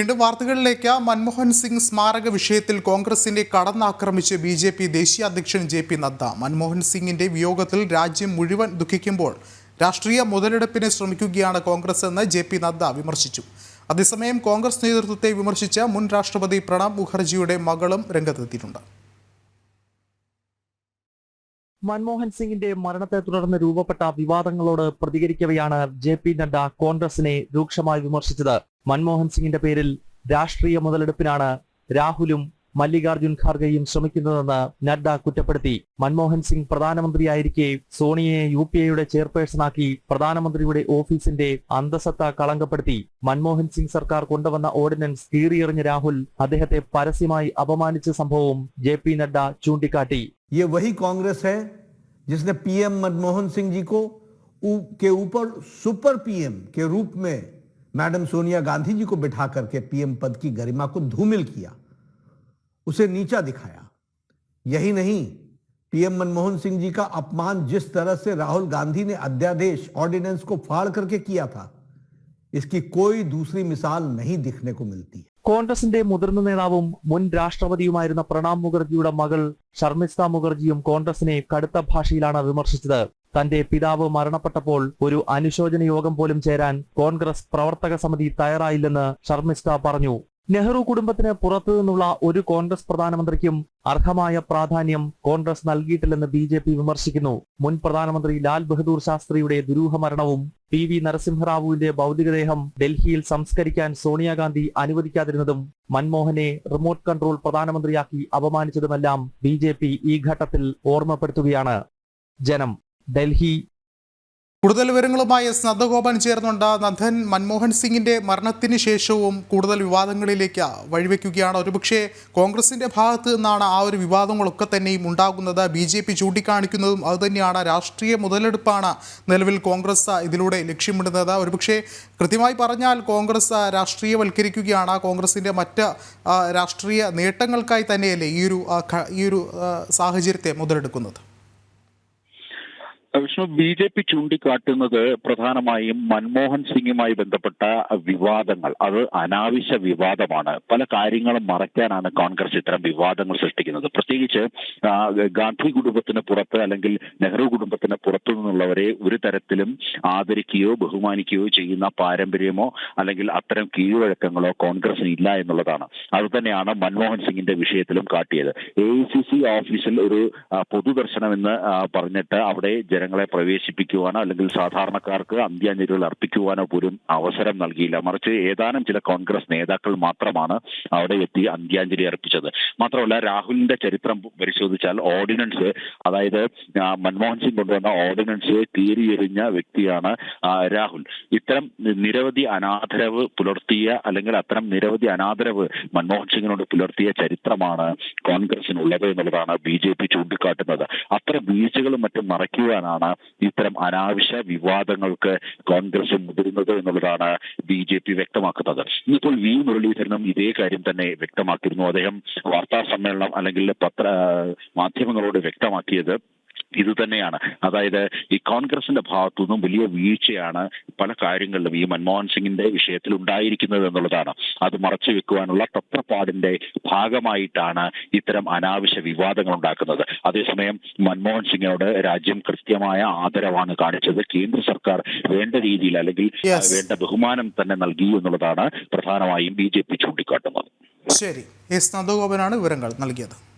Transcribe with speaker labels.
Speaker 1: വീണ്ടും വാർത്തകളിലേക്ക്. മൻമോഹൻ സിംഗ് സ്മാരക വിഷയത്തിൽ കോൺഗ്രസിനെ കടന്നാക്രമിച്ച് ബി ജെ പി ദേശീയ അധ്യക്ഷൻ ജെ പി നദ്ദ. മൻമോഹൻ സിംഗിന്റെ വിയോഗത്തിൽ രാജ്യം മുഴുവൻ ദുഃഖിക്കുമ്പോൾ രാഷ്ട്രീയ മുതലെടുപ്പിന് ശ്രമിക്കുകയാണ് കോൺഗ്രസ് എന്ന് ജെ പി നദ്ദ വിമർശിച്ചു. അതേസമയം കോൺഗ്രസ് നേതൃത്വത്തെ വിമർശിച്ച മുൻ രാഷ്ട്രപതി പ്രണബ് മുഖർജിയുടെ മകളും രംഗത്തെത്തിയിട്ടുണ്ട്.
Speaker 2: മൻമോഹൻ സിംഗിന്റെ മരണത്തെ തുടർന്ന് രൂപപ്പെട്ട വിവാദങ്ങളോട് പ്രതികരിക്കവെയാണ് ജെ പി നദ്ദ കോൺഗ്രസിനെ രൂക്ഷമായി വിമർശിച്ചത്. മൻമോഹൻ സിംഗിന്റെ പേരിൽ രാഷ്ട്രീയ മുതലെടുപ്പിനാണ് രാഹുലും മല്ലികാർജുൻ ഖാർഗെയും ശ്രമിക്കുന്നതെന്ന് നഡ്ഡ കുറ്റപ്പെടുത്തി മൻമോഹൻ സിംഗ് പ്രധാനമന്ത്രിയായിരിക്കെ സോണിയയെ യു പി എയുടെ ചെയർപേഴ്സണാക്കി പ്രധാനമന്ത്രിയുടെ ഓഫീസിന്റെ അന്തസത്ത കളങ്കപ്പെടുത്തി മൻമോഹൻ സിംഗ് സർക്കാർ കൊണ്ടുവന്ന ഓർഡിനൻസ് കീറിയെറിഞ്ഞ രാഹുൽ അദ്ദേഹത്തെ പരസ്യമായി അപമാനിച്ച സംഭവവും ജെ പി നഡ്ഡ ചൂണ്ടിക്കാട്ടി
Speaker 3: ये वही कांग्रेस है जिसने पीएम मनमोहन सिंह जी को ऊ- के ऊपर सुपर पीएम के रूप में मैडम सोनिया गांधी जी को बिठा करके पीएम पद की गरिमा को धूमिल किया उसे नीचा दिखाया यही नहीं पीएम मनमोहन सिंह जी का अपमान जिस तरह से राहुल गांधी ने अध्यादेश ऑर्डिनेंस को फाड़ करके किया था इसकी कोई दूसरी मिसाल नहीं दिखने को मिलती
Speaker 2: കോൺഗ്രസിന്റെ മുതിർന്ന നേതാവും മുൻ രാഷ്ട്രപതിയുമായിരുന്ന പ്രണാബ് മുഖർജിയുടെ മകൾ ഷർമിസ്ത മുഖർജിയും കോൺഗ്രസിനെ കടുത്ത ഭാഷയിലാണ് വിമർശിച്ചത് തന്റെ പിതാവ് മരണപ്പെട്ടപ്പോൾ ഒരു അനുശോചന യോഗം പോലും ചേരാൻ കോൺഗ്രസ് പ്രവർത്തക സമിതി തയ്യാറായില്ലെന്ന് ഷർമിസ്ത പറഞ്ഞു. നെഹ്റു കുടുംബത്തിന് പുറത്തു നിന്നുള്ള ഒരു കോൺഗ്രസ് പ്രധാനമന്ത്രിക്കും അർഹമായ പ്രാധാന്യം കോൺഗ്രസ് നൽകിയിട്ടില്ലെന്ന് ബി ജെ പി വിമർശിക്കുന്നു. മുൻ പ്രധാനമന്ത്രി ലാൽ ബഹദൂർ ശാസ്ത്രിയുടെ ദുരൂഹ മരണവും പി വി നരസിംഹറാവുവിന്റെ ഭൗതികദേഹം ഡൽഹിയിൽ സംസ്കരിക്കാൻ സോണിയാഗാന്ധി അനുവദിക്കാതിരുന്നതും മൻമോഹനെ റിമോട്ട് കൺട്രോൾ പ്രധാനമന്ത്രിയാക്കി അപമാനിച്ചതുമെല്ലാം ബി ഈ ഘട്ടത്തിൽ ഓർമ്മപ്പെടുത്തുകയാണ്. ജനം ഡൽഹി.
Speaker 1: കൂടുതൽ വിവരങ്ങളുമായി നന്ദഗോപൻ ചേർന്നുണ്ട്. നന്ദൻ മൻമോഹൻ സിംഗിന്റെ മരണത്തിന് ശേഷവും കൂടുതൽ വിവാദങ്ങളിലേക്ക് വഴിവെക്കുകയാണ്. ഒരുപക്ഷെ കോൺഗ്രസിന്റെ ഭാഗത്ത് നിന്നാണ് ആ ഒരു വിവാദങ്ങളൊക്കെ തന്നെയും ഉണ്ടാകുന്നത്. ബി ജെ പി ചൂണ്ടിക്കാണിക്കുന്നതും അതുതന്നെയാണ് രാഷ്ട്രീയ മുതലെടുപ്പാണ് നിലവിൽ കോൺഗ്രസ് ഇതിലൂടെ ലക്ഷ്യമിടുന്നത്. ഒരുപക്ഷെ കൃത്യമായി പറഞ്ഞാൽ കോൺഗ്രസ് രാഷ്ട്രീയവൽക്കരിക്കുകയാണ്. കോൺഗ്രസിന്റെ മറ്റ് രാഷ്ട്രീയ നേട്ടങ്ങൾക്കായി തന്നെയല്ലേ ഈ ഒരു ഈ ഒരു സാഹചര്യത്തെ മുതലെടുക്കുന്നത്.
Speaker 4: വിഷ്ണു ബി ജെ പി ചൂണ്ടിക്കാട്ടുന്നത് പ്രധാനമായും മൻമോഹൻ സിംഗുമായി ബന്ധപ്പെട്ട വിവാദങ്ങൾ. അത് അനാവശ്യ വിവാദമാണ്. പല കാര്യങ്ങളും മറയ്ക്കാനാണ് കോൺഗ്രസ് ഇത്തരം വിവാദങ്ങൾ സൃഷ്ടിക്കുന്നത്. പ്രത്യേകിച്ച് ഗാന്ധി കുടുംബത്തിന് പുറത്ത് അല്ലെങ്കിൽ നെഹ്റു കുടുംബത്തിന് പുറത്തു നിന്നുള്ളവരെ ഒരു തരത്തിലും ആദരിക്കുകയോ ബഹുമാനിക്കുകയോ ചെയ്യുന്ന പാരമ്പര്യമോ അല്ലെങ്കിൽ അത്തരം കീഴ്വഴക്കങ്ങളോ കോൺഗ്രസിന് ഇല്ല എന്നുള്ളതാണ്. അതുതന്നെയാണ് മൻമോഹൻ സിംഗിന്റെ വിഷയത്തിലും കാട്ടിയത്. എ ഐ സി സി ഓഫീസിൽ ഒരു പൊതുദർശനം എന്ന് പറഞ്ഞിട്ട് അവിടെ ജനങ്ങളെ പ്രവേശിപ്പിക്കുവാനോ അല്ലെങ്കിൽ സാധാരണക്കാർക്ക് അന്ത്യാഞ്ജലികൾ അർപ്പിക്കുവാനോ പോലും അവസരം നൽകിയില്ല. മറിച്ച് ഏതാനും ചില കോൺഗ്രസ് നേതാക്കൾ മാത്രമാണ് അവിടെ എത്തി അന്ത്യാഞ്ജലി അർപ്പിച്ചത്. മാത്രമല്ല രാഹുലിന്റെ ചരിത്രം പരിശോധിച്ചാൽ ഓർഡിനൻസ് അതായത് മൻമോഹൻ സിംഗ് കൊണ്ടുവന്ന ഓർഡിനൻസ് കീറിയെറിഞ്ഞ വ്യക്തിയാണ് രാഹുൽ. ഇത്തരം നിരവധി അനാദരവ് പുലർത്തിയ അല്ലെങ്കിൽ അത്തരം നിരവധി അനാദരവ് മൻമോഹൻ സിംഗിനോട് പുലർത്തിയ ചരിത്രമാണ് കോൺഗ്രസിനുള്ളത് എന്നുള്ളതാണ് ബി ജെ പി ചൂണ്ടിക്കാട്ടുന്നത്. അത്ര വീഴ്ചകളും മറ്റും മറയ്ക്കുവാനാണ് ഇത്തരം അനാവശ്യ വിവാദങ്ങൾക്ക് കോൺഗ്രസ് മുതിരുന്നത് എന്നുള്ളതാണ് ബി ജെ പി വ്യക്തമാക്കുന്നത്. ഇന്നിപ്പോൾ വി മുരളീധരനും ഇതേ കാര്യം തന്നെ വ്യക്തമാക്കിയിരുന്നു. അദ്ദേഹം വാർത്താ സമ്മേളനം അല്ലെങ്കിൽ പത്ര മാധ്യമങ്ങളോട് വ്യക്തമാക്കിയത് ഇത് തന്നെയാണ് അതായത് ഈ കോൺഗ്രസിന്റെ ഭാഗത്തു നിന്നും വലിയ വീഴ്ചയാണ് പല കാര്യങ്ങളിലും ഈ മൻമോഹൻ സിംഗിന്റെ വിഷയത്തിൽ ഉണ്ടായിരിക്കുന്നത് എന്നുള്ളതാണ്. അത് മറച്ചു വെക്കുവാനുള്ള തത്രപ്പാടിന്റെ ഭാഗമായിട്ടാണ് ഇത്തരം അനാവശ്യ വിവാദങ്ങൾ ഉണ്ടാക്കുന്നത്. അതേസമയം മൻമോഹൻ സിംഗിനോട് രാജ്യം കൃത്യമായ ആദരവാണ് കാണിച്ചത്. കേന്ദ്ര സർക്കാർ വേണ്ട രീതിയിൽ അല്ലെങ്കിൽ വേണ്ട ബഹുമാനം തന്നെ നൽകി എന്നുള്ളതാണ് പ്രധാനമായും ബി ജെ പി ചൂണ്ടിക്കാട്ടുന്നത്.
Speaker 1: ശരി. എസ് നന്ദഗോപനാണ് വിവരങ്ങൾ നൽകിയത്.